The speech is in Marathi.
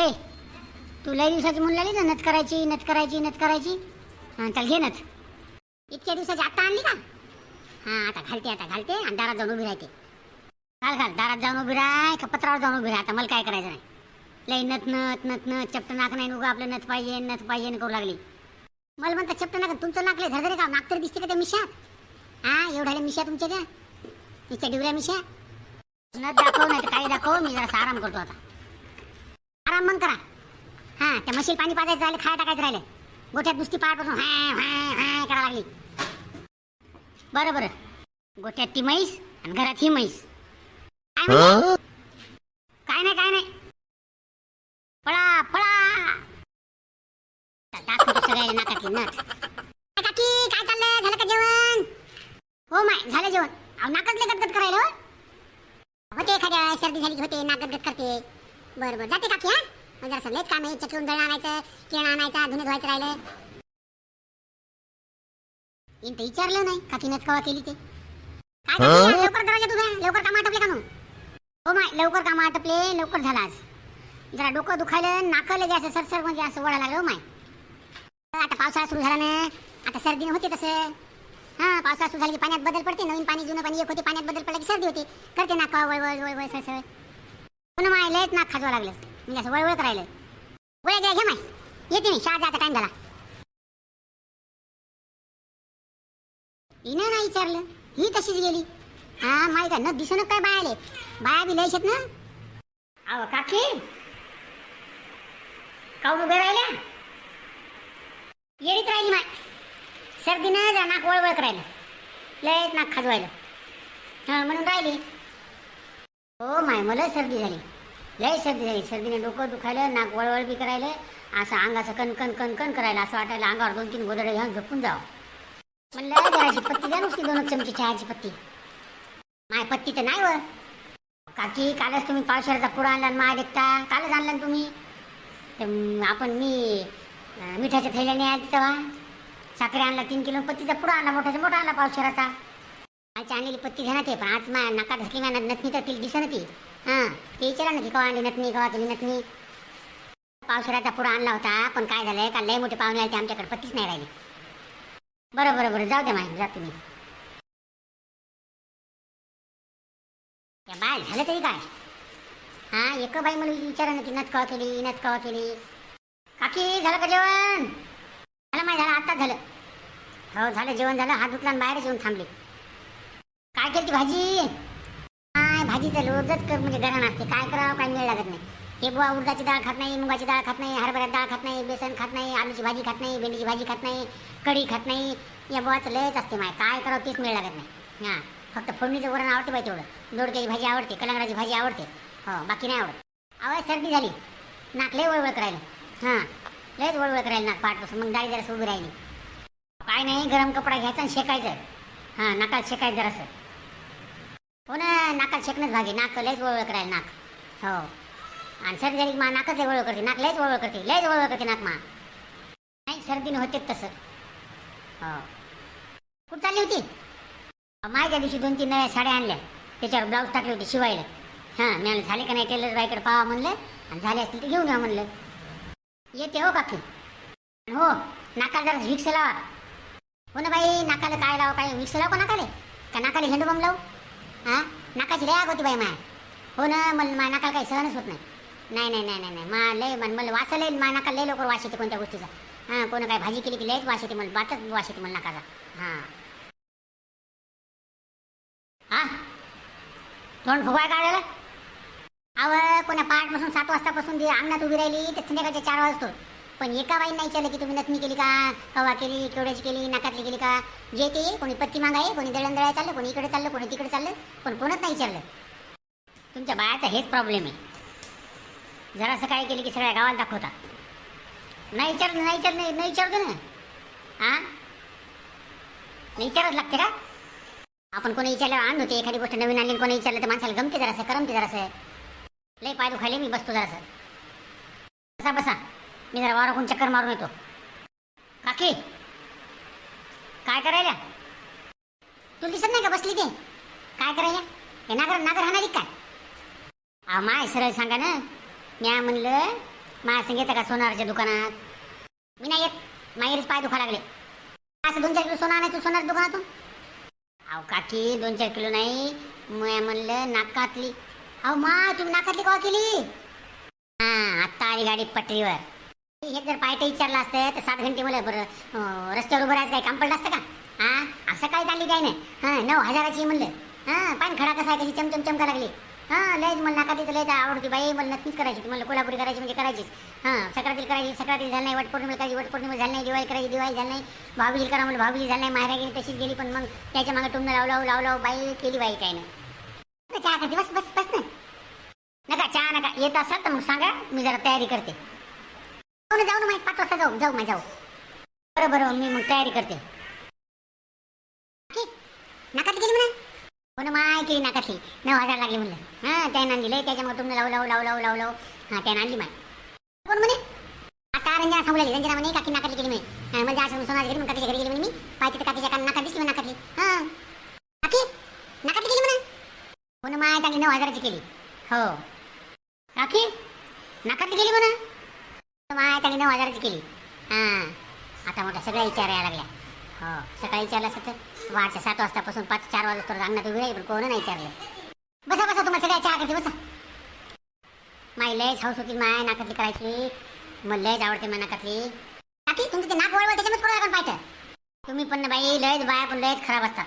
ए तू दिवसाची म्हणून लागली ना नथ करायची नथ करायची नथ करायची. हां चल घे नथ. इतक्या दिवसाची आत्ता आणली का? हां आता घालते आता घालते आणि दारात जाऊन उभी राहते. घाल घाल दारात जाऊन उभी राह का पत्रावर जाऊन उभी राह. आता मला काय करायचं नाही. लय नथ नथ नथ नथ चपट नाक नाही उगा आपलं नथ पाहिजे नथ पाहिजे करू लागली. मला म्हणतात चपट नाक तुमचं नाक लय धरधरे का? नाक तरी दिसते का त्या मिशात हा एवढ्या मिशा तुमच्या त्या. नुसत्या डिवऱ्या मिशा नथ दाखव नाही तर काही दाखव मी जरा आराम करतो आता. आराम मग करा. हा त्या म्हशीला पाणी पाजायचं राहिलं खाया टाकायचं राहिलं. गोठ्यात नुसती पाडपासून हा हा हा करा लागली. बरं बरं. गोठ्यात ती म्हैस आणि घरात ही म्हैस. काय? काय नाही काय नाही. पळा पळा. दाखवतो सगळ्या नाकातली काय काकी काय चाललंय? झालं का जेवण? हो माय झालं जेवण. अहो नाकच लय गटगट करायला हो. होते एखाद्या वेळेस सर्दी झाली की होते नाक करते. बरं बरं. जाते काकी हा? मग जरा लयच काम आहे. चक्कीहून दळण आणायचं केण आणायचा धुणे धुवायचं राहिलं इन तर विचारलं नाही. काकी नथ कवा केली ते? काय लवकर दरवाजा उभ्या लवकर काम आटपले का मग? हो माय लवकर काम आटपले लवकर झाला आज. जरा डोकं दुखायलं नाकं लगे असं सरसर म्हणजे असं वळा लागलं हो माय. आता पावसाळा सुरू झाला ना. आता सर्दी होते तसं. हा पावसाळा सुरू झाला की पाण्यात बदल पडते. नवीन पाणी जुनं पाणी एक होते पाण्यात बदल पडला की सर्दी होते. करते नाका वळवळ वळवळ सरसळ पुन्हा माय लयच नाक खाजवा लागलं म्हणजे असं वळवळ करायला गोळ्या घ्या घ्या माय. येते मी शाळा जायचा टाइम झाला. हिनं नाही विचारलं. ही तशीच गेली. हा माही आहे न दिसणं काय बायाले? बाया बी लयशेत ना. अहो काकी. काऊन उभे राहिल्या? येडीच राहिली माय. सर्दीनं जरा नाक वळवळ करायला लयच नाक खाजवायला. हा म्हणून राहिली. हो माय मला सर्दी झाली. लय सर्दी झाली. सर्दीने डोकं दुखायलं नाक वळवळ बी करायले. असं अंगाचं कणकण कणकण करायला असं वाटायला. अंगावर दोन तीन गोदडे घेऊन झोपून जावं. म्हणलं चहाची पत्ती द्या नुसती दोन चमची चहाची पत्ती. माय पत्ती तर नाही व काकी कालच तुम्ही पावसाळ्याचा पुडा आणला माय देखता. कालच आणला ना तुम्ही? तर आपण मी मिठाच्या थैल्याने आली तेव्हा साखरे आणला तीन किलो पत्तीचा पुडा आणला मोठाचा मोठा आणला पावसाळ्याचा आजची आणलेली पत्ती घेणार ते पण आज मा नाका घातली माझ्या नथनी तर ती दिसत ती हां ते विचारा ना की कवा आणली नथनी कवा केली नथनी पावसाळ्याचा पुरा आणला होता पण काय झालंय का लय मोठे पाहुणे आले ते आमच्याकडे पत्तीच नाही राहिली. बरं बरं बरं जाऊ दे माहिती जाते मी बाय झालं तरी काय? हा एक बाई मला विचारा ना की नच कवा केली नच कवा केली. काकी झालं का जेवण? झालं माय झालं आत्ताच झालं. हो झालं जेवण झालं हात धुतला बाहेरच बाहेर जेवण थांबले. काय केली भाजी? भाजीचं रोजच कर म्हणजे गरण असते. काय करावं काय मिळ लागत नाही. हे बुवा उडदाची डाळ खात नाही मुगाची डाळ खात नाही हरभऱ्यात डाळ खात नाही बेसन खात नाही आलूची भाजी खात नाही भेंडीची भाजी खात नाही कढी खात नाही. या बुवाचं लयच असते माय. काय करावं तेच मिळ लागत नाही. हां. फक्त फोडणीचं वरण आवडते बाई तेवढं. दोडक्याची भाजी आवडते कलंगडाची भाजी आवडते. हो बाकी नाही आवडत. आवाज सर्दी झाली. नाक लय वळवळ करायला हां. लयच वळवळ करायला नाक पाठपासून. मग दाढी जरा उभी राहिली. काय नाही गरम कपडा घ्यायचा आणि शेकायचं. हां नाकात शेकायचं जरासं. हो ना नाकात शेकणंच भागी. नाक लयच वळवळ करायला नाक. हो. आणि सर्दी झाली मा नाकच लय वळवळ करते. नाक लयच वळवळ करते. लयच वळवळ करते नाक मा. नाही सर्दीने होते तसं. हो. कुठं चालली होती? माझ्या दिवशी दोन तीन नव्या साड्या आणल्या. त्याच्यावर ब्लाऊज टाकले होते शिवायला. हां मी म्हणलं झाले का नाही टेलर बाईकडे पाहा म्हणलं. आणि झाले असतील तर घेऊन या म्हणलं. येते हो काकी. हो नाकाला जरा विक्स लावा. हो ना बाई नाकाला काय लावा काय विक्स लावा का नाकाले? का नाकाले झेंडू लावू? हां? नाकाची लय आग होती बाई माय. हो ना मला मा नाकाला काही सहनच होत नाही. नाही नाही नाही नाही नाही. मा लय मन मला वाचा लय मा नका लय लवकर वास येते कोणत्या गोष्टीचा. हां कोणा काय भाजी केली की लयच वास येते मला बातच वास येते मला नाकाचा. हां. हा? तोंड फुगाय काढायला? अव कोण्या पहाटपासून सात वाजतापासून जी अंगणात उभी राहिली तर संध्याकाळच्या चार वाजतो. पण एका बाई नाही विचारलं की तुम्ही नथनी केली का? कवा केली? केवढ्याची केली? नाकातली केली का? जे ते कोणी पत्ती मागाय कोणी दळण चाललं कोणी इकडे चाललं कोणी तिकडे चाललं पण कोणच नाही विचारलं तुमच्या बायाचा हेच प्रॉब्लेम आहे. जरासं काय केली की सगळ्या गावाला दाखवता. नाही विचारलं नाही विचार नाही नाही विचारतो ना. हां नाही विचारच लागते का? आपण कोणी विचारल्यावर आण होते एखादी गोष्ट नवीन आणली कोणी विचारलं तर माणसाला गमते जरासं करमते जरासं. लय पाय दुखायले मी बसतो जरासं. बसा बसा. मी जरा कोण चक्कर मारून येतो. काकी काय करायला तुला दिसत नाही का बसली ते? काय करायला हे नागर नागर हाणाली काय? अहो माय सरळ सांगा ना. म्या म्हणलं माया संग येतं का सोनारच्या दुकानात? मी नाही येत. माहेरीच पाय दुखा लागले. असं दोन चार किलो सोनं आणायचं सोनार दुकानातून? अहो काकी दोन चार किलो नाही. मी म्हणलं नाकातली. अहो मा तुम्ही नाकातली का केली? हा आत्ता आली गाडी पटरीवर. हे जर पायटे विचारलं असतं तर सात घंटे मला बरं रस्त्यावर उभं राहायचं काय काम पडलं असतं का? हा असं काय चालली काय नाही? हां नऊ हजाराची म्हणलं. हां पान खडा कसा आहे कशी चमचम चमका लागली? हां लयच मला नाकातीचं लयच आवडती बाई मला नक्कीच करायची तुम्हाला कोल्हापुरी करायची म्हणजे करायचीच. हां सक्रातील करायची सक्रातील झालं नाही वटपौर्णिमा करायची वटपौर्णिमा झाली नाही दिवाळी करायची दिवाळी झाली नाही भाऊजी करा म्हणलं भाऊजी झालं नाही माहेरा गेली तशीच गेली पण मग त्याच्यामागे टुमणं लावलं लावलं बाई केली बाई काय नाही. चहा करते बस बस बस नाही नका चहा नका. येत असाल तर मग सांगा मी जरा तयारी करते. जाऊ ना जाऊ ना माहीत पाच वाजता जाऊ जाऊ मग जाऊ. बरं बरं मी मग तयारी करते. ठीक नाकातली गेली म्हणा. हो ना माय केली नाकातली. नऊ हजार लागली म्हणलं. हां त्यानं आणली त्याच्यामुळे तुम्ही लावू लावू लावू लावू लावू. लावू हां त्यानं आणली माय. कोण म्हणे? आता रंजना सांगू लागली. रंजना म्हणे काकी नाकातली गेली म्हणे. म्हणजे असं सोनाची घरी मग काकीच्या घरी गेली म्हणे मी. पाहिजे तर काकीच्या कान नाकात दिसली नाकातली. हां. काकी नाकातली गेली म्हणा. हो ना माय चांगली नऊ हजाराची केली. हो. काकी नाकातली गेली म्हणा. माया नऊ हजाराची केली. हां. आता मोठा सगळ्या विचार यायला लागल्या. हो सकाळी विचारलं असतं तर वाटच्या सात वाजतापासून पाच चार वाजता अंगणात उभी राहील पण कोण नाही विचारलं. बसा बसा तुम्हाला सगळ्या चहा करते बसा. माई लयच हाऊस होती माय नाकातली करायची. मला लयच आवडते माय नाकातली. काकी तुमचं ते नाक वळवळ त्याच्यामध्ये थोडं पण पाहिजे. तुम्ही पण ना बाई लयच बाया पण लयच खराब असतात.